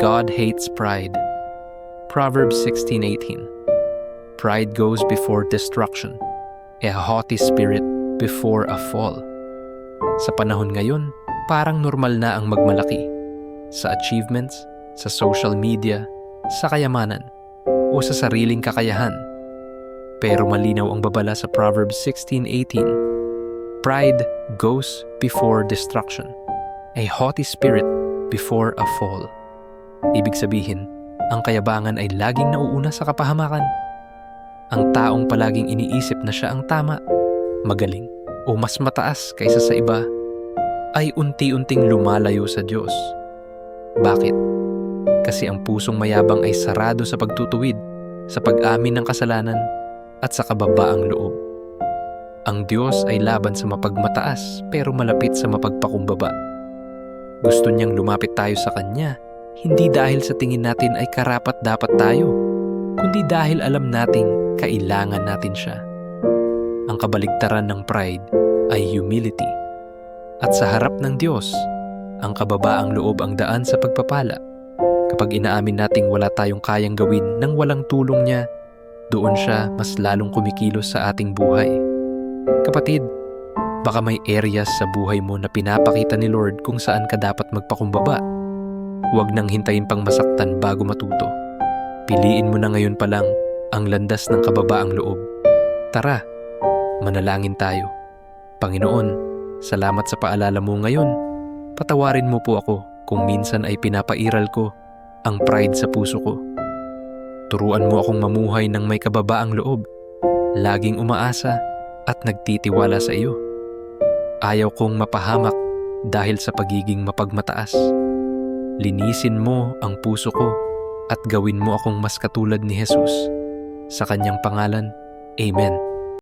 God hates pride. Proverbs 16:18. Pride goes before destruction, a haughty spirit before a fall. Sa panahon ngayon, parang normal na ang magmalaki sa achievements, sa social media, sa kayamanan, o sa sariling kakayahan. Pero malinaw ang babala sa Proverbs 16:18. Pride goes before destruction, a haughty spirit before a fall. Ibig sabihin, ang kayabangan ay laging nauuna sa kapahamakan. Ang taong palaging iniisip na siya ang tama, magaling, o mas mataas kaysa sa iba, ay unti-unting lumalayo sa Diyos. Bakit? Kasi ang pusong mayabang ay sarado sa pagtutuwid, sa pag-amin ng kasalanan, at sa kababaang loob. Ang Diyos ay laban sa mapagmataas pero malapit sa mapagpakumbaba. Gusto niyang lumapit tayo sa Kanya, hindi dahil sa tingin natin ay karapat dapat tayo, kundi dahil alam nating kailangan natin siya. Ang kabaligtaran ng pride ay humility. At sa harap ng Diyos, ang kababaang loob ang daan sa pagpapala. Kapag inaamin nating wala tayong kayang gawin nang walang tulong niya, doon siya mas lalong kumikilos sa ating buhay. Kapatid, baka may areas sa buhay mo na pinapakita ni Lord kung saan ka dapat magpakumbaba. Huwag nang hintayin pang masaktan bago matuto. Piliin mo na ngayon pa lang ang landas ng kababaang loob. Tara, manalangin tayo. Panginoon, salamat sa paalala mo ngayon. Patawarin mo po ako kung minsan ay pinapairal ko ang pride sa puso ko. Turuan mo akong mamuhay ng may kababaang loob, laging umaasa at nagtitiwala sa iyo. Ayaw kong mapahamak dahil sa pagiging mapagmataas. Linisin mo ang puso ko at gawin mo akong mas katulad ni Jesus. Sa kanyang pangalan, Amen.